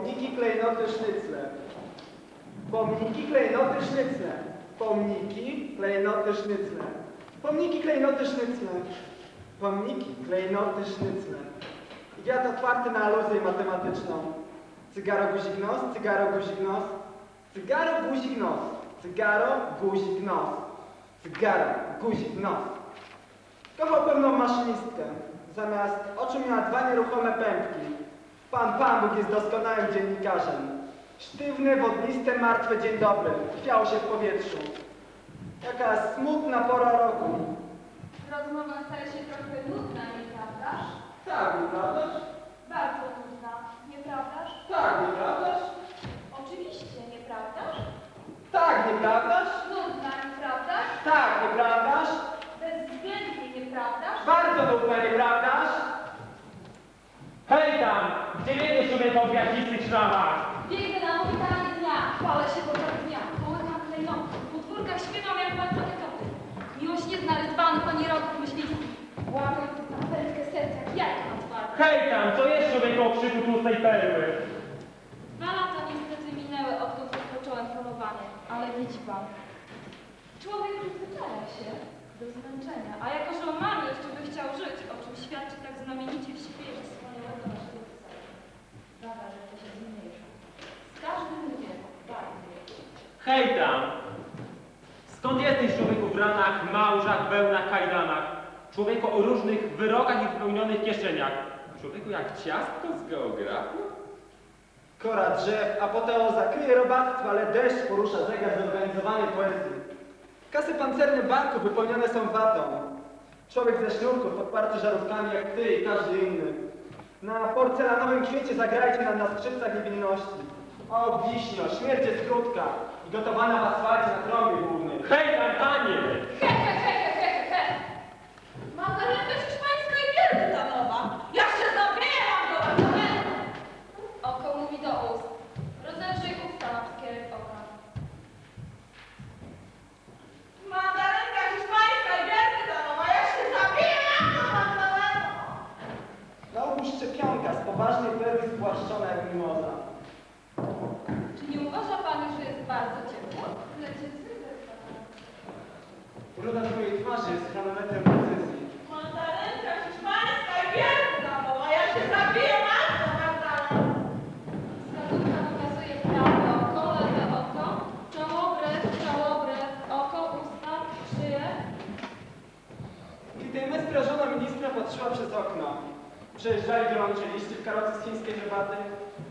Pomniki, klejnoty, sznycle. Pomniki, klejnoty, sznycle. Pomniki, klejnoty, sznycle. Pomniki, klejnoty, sznycle. Pomniki, klejnoty, sznycle. Wiat otwarty na aluzję matematyczną. Cygaro, guzik, nos, cygaro, guzik, nos. Cygaro, guzik, nos. Cygaro, guzik, nos. Cygaro, guzik, nos. Kochał pewną maszynistkę. Zamiast oczu miała dwa nieruchome pępki. Pan Pan Bóg jest doskonałym dziennikarzem. Sztywne, wodniste, martwe dzień dobry. Chwiało się w powietrzu. Jaka smutna pora roku. Rozmowa staje się trochę nudna, nieprawdaż? Tak, nieprawdaż? Bardzo nudna, nieprawdaż? Tak, nieprawdaż? Oczywiście, nieprawdaż? Tak, nieprawdaż? Nudna, nieprawdaż? Tak, nieprawdaż? Bezwzględnie, nieprawdaż? Bardzo nudna, nieprawdaż? Hej tam! Gdzie biegniesz człowieku w gwiazdistych szramach? Biegnę na powitanie dnia, chwalę się podczas dnia, połykam klejnoty, w podwórkach śpiewam jak palcowe koty. Miłość nie zna ryzwany panierogów myśliwskich, łapę na pętkę serca jak jajka na twarz. Hej tam! Co jest człowieku o krzyku tłustej perły? Dwa lata niestety minęły, odkąd rozpocząłem polowanie, ale widzi pan, człowiek przyzwyczaja się do zmęczenia, a jako, że on mam jeszcze by chciał żyć, o czym świadczy tak znamienicie w śpiewie wspaniałego naszego psa. Sprawa, że to się zmniejsza. Z każdym dniem bardziej. Hej tam! Skąd jesteś człowieku w ranach, małżach, wełnach, kajdanach? Człowieku o różnych wyrokach i wypełnionych kieszeniach. Człowieku jak ciastko z geografii? Kora drzew, apoteoza, kryje robactwo, ale deszcz porusza zegar zorganizowanej poezji. Kasy pancerne banku wypełnione są watą. Człowiek ze sznurków podparty żarówkami jak ty i każdy inny. Na porcelanowym kwiecie zagrajcie nam na skrzypcach niewinności. O, wiśnio, śmierć jest krótka gotowana w asfalcie na trąbie głównej. Hej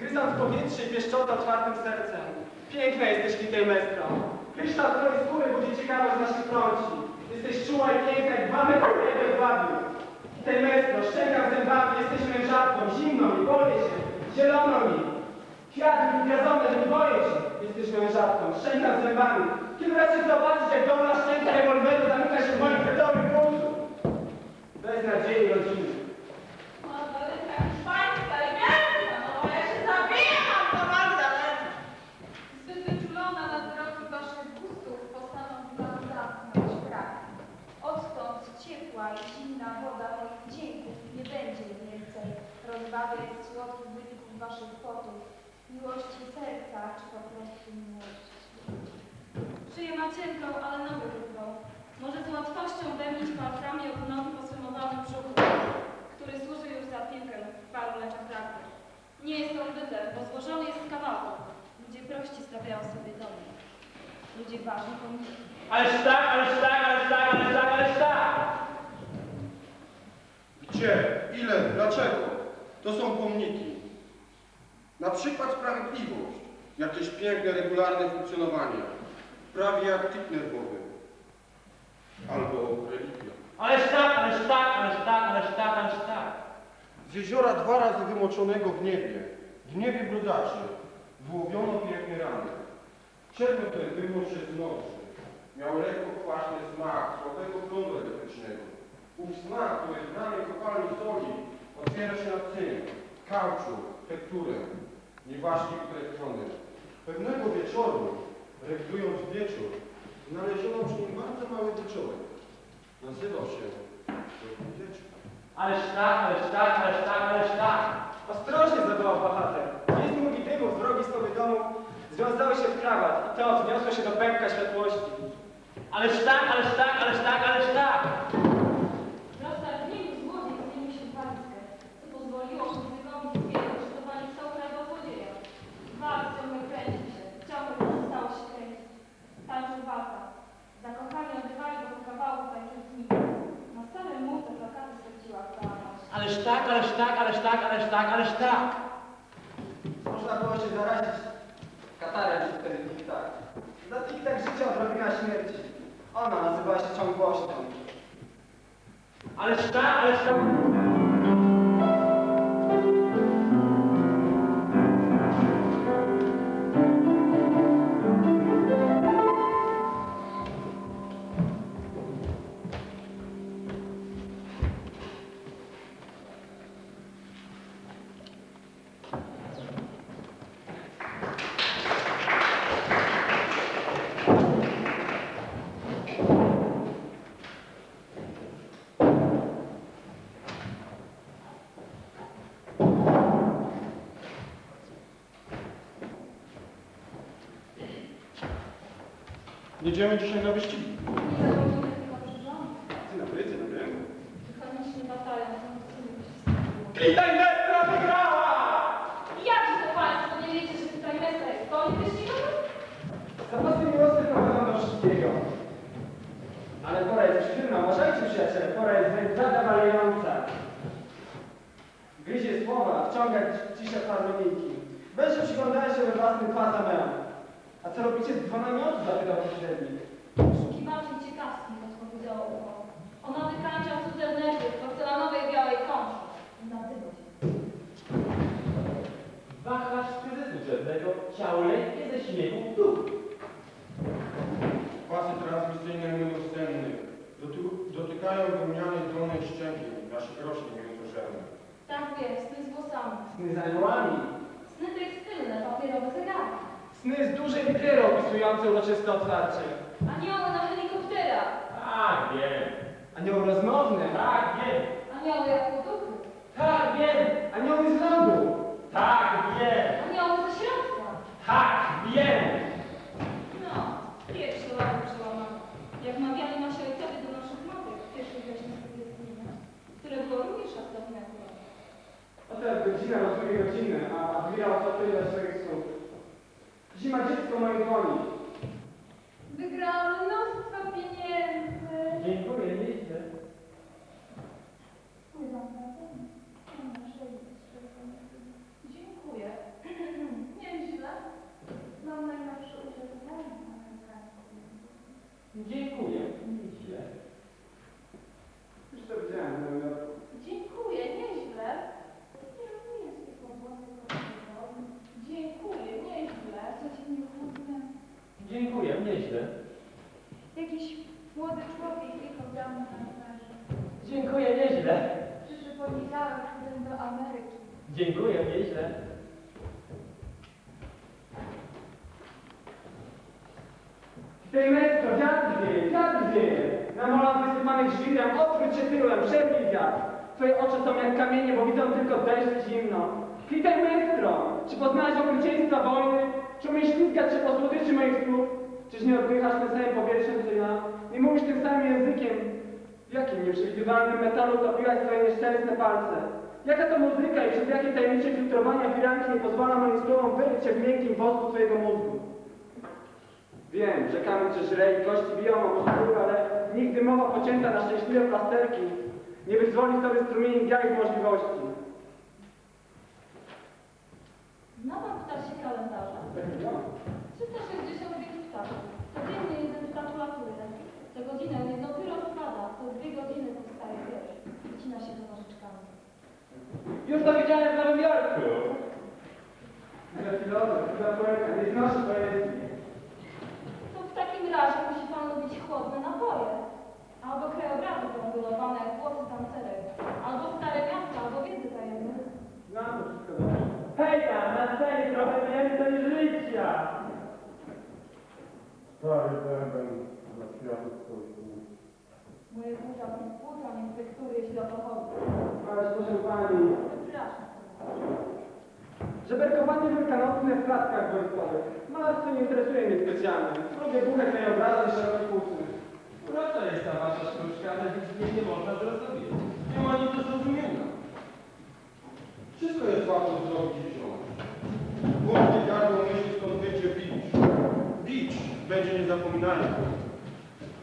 gryząc powietrze i pieszczota otwartym sercem. Piękna jesteś, Clitemestro. Kryształ twojej skóry budzi ciekawość naszych prąci. Jesteś czuła i piękna jak dwa metry w bawiu. Clitemestro, szczękam zębami, jesteś mężatką, zimną mi, boję się, zieloną mi. Kwiaty gwiazdone, nie boję się, jesteś mężatką, szczękam zębami. Kiedy raczej zobaczyć, jak dolna szczęka rewolweru zamyka się w moim kwiatowym płucu. Bez nadziei rodziny. Bo złożony jest z kawałków. Ludzie prości stawiają sobie domy. Ludzie ważni pomniki. Ależ tak, ależ tak, ależ tak, ależ tak, ależ tak! Gdzie? Ile? Dlaczego? To są pomniki. Na przykład sprawiedliwość. Jakieś piękne, regularne funkcjonowanie. Prawie jak typ nerwowy. Albo religia. Ależ tak, ależ tak, ależ tak, ależ tak, ależ tak! Z jeziora dwa razy wymoczonego w niebie, w niebie brodaczy, wyłowiono pięknie rany. Czerwony ten wymór z nocy. Miał lekko kwaśny smak słabego prądu elektrycznego. Ów smak, to jest branie kopalni soli, otwiera się na cynk, kauczuk, tekturę, nieważnie utrefniony. Pewnego wieczoru, regulując wieczór, znaleziono przy nim bardzo mały wieczorek. Nazywał się wieczór. Ależ tak, ależ tak, ależ tak, ależ tak! Ostrożnie zawołał bohater. Nie mówi drogi z nowych domów związały się w krawat i to wzniosło się do pępka światłości. Ależ tak, ależ tak, ależ tak, ależ tak! Ależ tak, ależ tak, ależ tak, ależ tak, ależ tak! Można było się zarazić katarem przez wtedy tik-tak. Za tik-tak życia odrobina śmierci. Ona nazywała się ciągłością. Ależ tak, ależ tak! Jedziemy dzisiaj na wyścigi. Dzień dobry, dzień dobry. Mechaniczny batalion samochodów sny z włosami. Sny aniołami. Sny tekstylne, papierowe zegarki. Sny z dużej litery opisujące uroczyste otwarcie. Anioły na helikopterach. Tak, wiem. Anioły rozmowne. Tak, wiem. Anioły jak poduchy. Tak, wiem. Anioły z lodu. Tak, wiem. Anioły ze środka. Tak, wiem. No, pierwszy ładny przełamany. Jak mawiali nasi ojcowie do naszych matek w pierwszej września Sowietów, które było również aktowne akurat. Oto jak godzina do drugiej godziny, a admirał zapyta swoich słów. Zima dziecko mojej dłoni. Wygrałam mnóstwo pieniędzy. Dziękuję, nieźle. Pływam na ziemi. Mam na szyi strzegłą. Dziękuję. Nieźle. Mam najnowsze użytkowanie na ekranie. Dziękuję, nieźle. Już to widziałem w Nowym Jorku. Dziękuję, nieźle. Nie, nie jest tylko włosy kolorowe. Dziękuję, nieźle. Codziennie chudnę. Dziękuję, nieźle. Jakiś młody człowiek jechał za mną na plaży. Dziękuję, nieźle. Przyszły poniedziałek chudem do Ameryki. Dziękuję, nieźle. Tej metro, wiatr wieje, wiatr wieje. Na molach wysypanych żwirem, odwróć się tyłem, przebij wiatr. Twoje oczy są jak kamienie, bo widzą tylko deszcz i zimno. Witaj metro! Czy poznałeś okrucieństwa wojny? Czy ślizgać się po słodyczy moich słów? Czyż nie oddychasz tym samym powietrzem, co ja? Nie mówisz tym samym językiem? W jakim nieprzewidywalnym metalu topiłaś swoje nieszczęsne palce? Jaka to muzyka i przez jakie tajemnicze filtrowania firanki nie pozwala moim słowom wyryć się w miękkim wosku twojego mózgu? Wiem, że kamień cię żre i kości biją o ale nigdy mowa pocięta na szczęśliwe plasterki nie wyzwoli sobie strumieni białych możliwości. Zna pan ptasie kalendarza? 360 biegów ptaków. Codziennie jeden ptacz latuje. Co godzinę jedno pyro spada, co dwie godziny powstaje wiersz. Wycina się to nożyczkami. Już to widziałem w Nowym Jorku. Dla filozof, dla poeta, nie znoszę poezji. To w takim razie musi pan lubić chłodne napoje. Albo krajobrazy wągulowane jak włosy tancerek. Albo stare miasta, albo wiedzy tajemne. Znam to wszystko dobrze. Hej tam, na scenie trochę więcej życia. Stary bęben dla światów swoich Moje płuca, płuca mnie infektuje, jeśli o to chodzi. Ale proszę pani, Przepraszam. Żeberkowanie wielkanocne w klatkach wojskowych. Malarstwo nie interesuje mnie specjalnie. Lubię buche krajobrazy i szerokie płótny. Urocza jest ta wasza sztuczka, ale nic nie można zrozumieć. Nie ma nic do zrozumienia. Wszystko jest łatwo zrobić wziąć. Głośny gardło myśli skąd. Bicz będzie niezapominajką.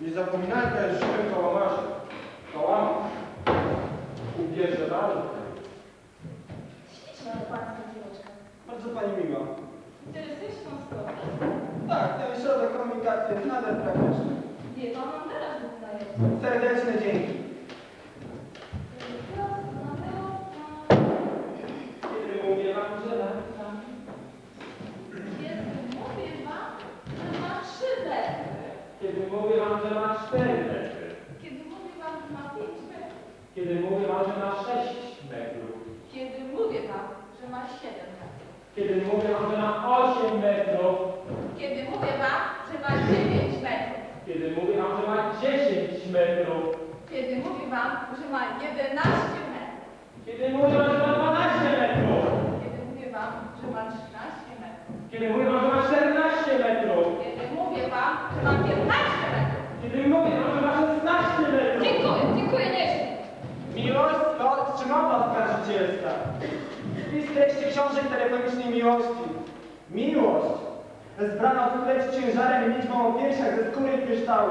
Niezapominajka jest żywym kałamarzem. Kałamarz ubierze walkę. Śliczna pańska córeczka. Bardzo pani miła. Interesuje się pan sprawą. Tak, ten środek komunikacji jest nader praktyczny. Wie pan, mam teraz. Serdeczne dzięki. Mówię wam, że ma 4 metry. Kiedy mówię wam, że ma pięć metrów. Kiedy mówię wam, że ma 6 metrów. Kiedy mówię wam, że ma siedem metrów. Kiedy mówię wam, że ma 8 metrów. Kiedy mówię wam, że ma dziewięć metrów. Kiedy mówię wam, że ma 10 metrów. Kiedy mówię wam, że ma jedenaście metrów. Kiedy mówię wam, że ma 12 metrów. Kiedy mówię wam, że ma trzynaście metrów. Kiedy mówię wam, Spis treści książek telefonicznej miłości. Miłość zbrana wkleć ciężarem i liczbą o piersiach ze skóry i kryształu.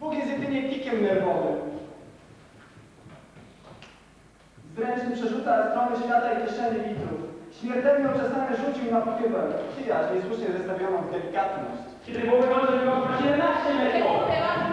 Bóg jest jedynie pikiem nerwowym. Zręczny przerzuca strony świata i kieszeni litrów. Śmiertelnie czasami rzucił na pochybę. Przyjaźń niesłusznie zestawioną w delikatność. Kiedy mówię że ma 11 Kiedy metrów.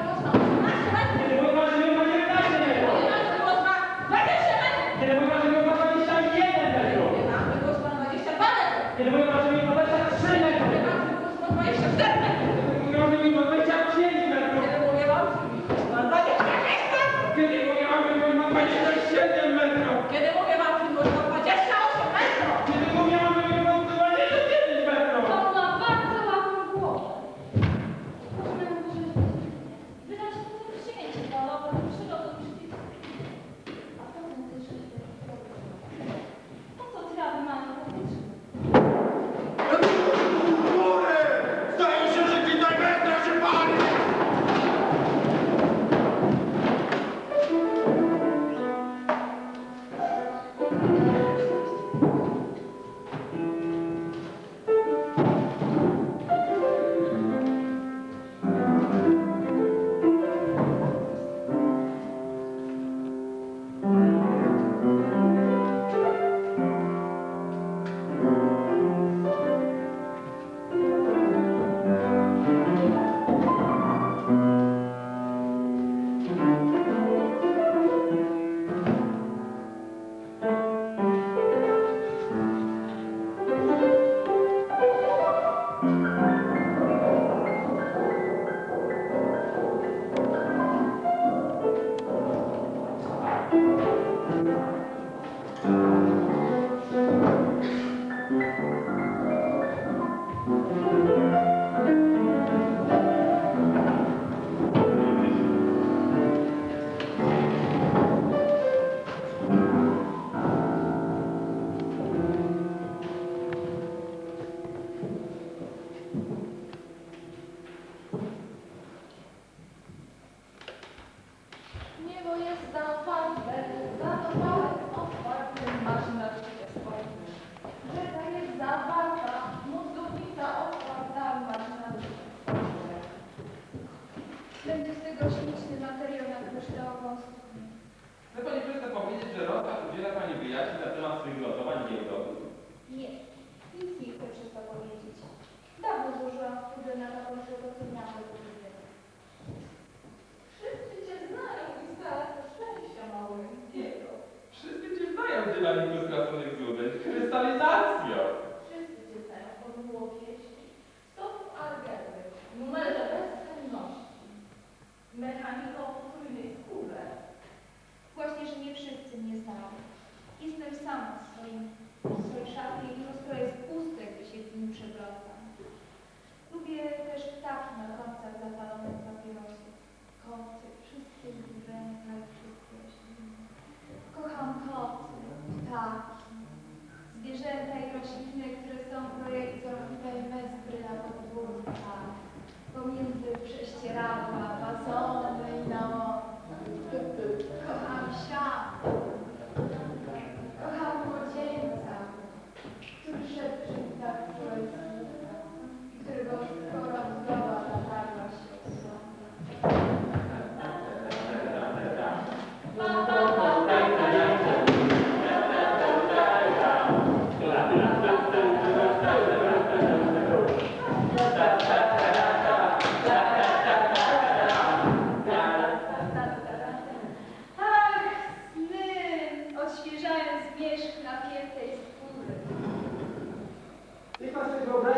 chiacchieravano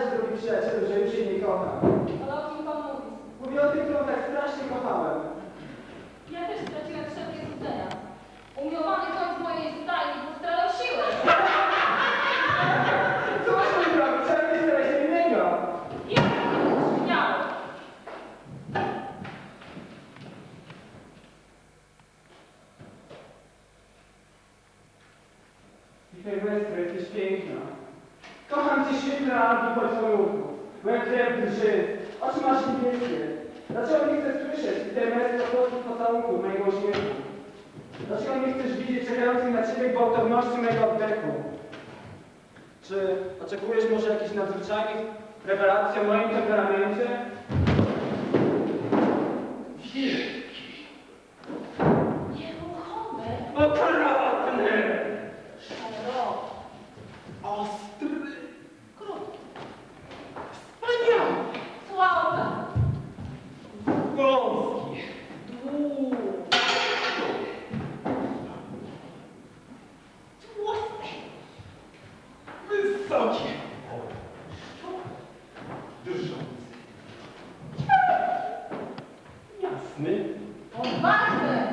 zdradzić drugim przyjacielu, że już jej nie kocha. Ale o kim pan mówi? Mówię o tym, którą tak strasznie kochałem. nieciebie gwałtowności mego oddechu. Czy oczekujesz może jakichś nadzwyczajnych rewelacji o moim temperamencie? Widzisz, On varde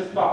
Shift 5.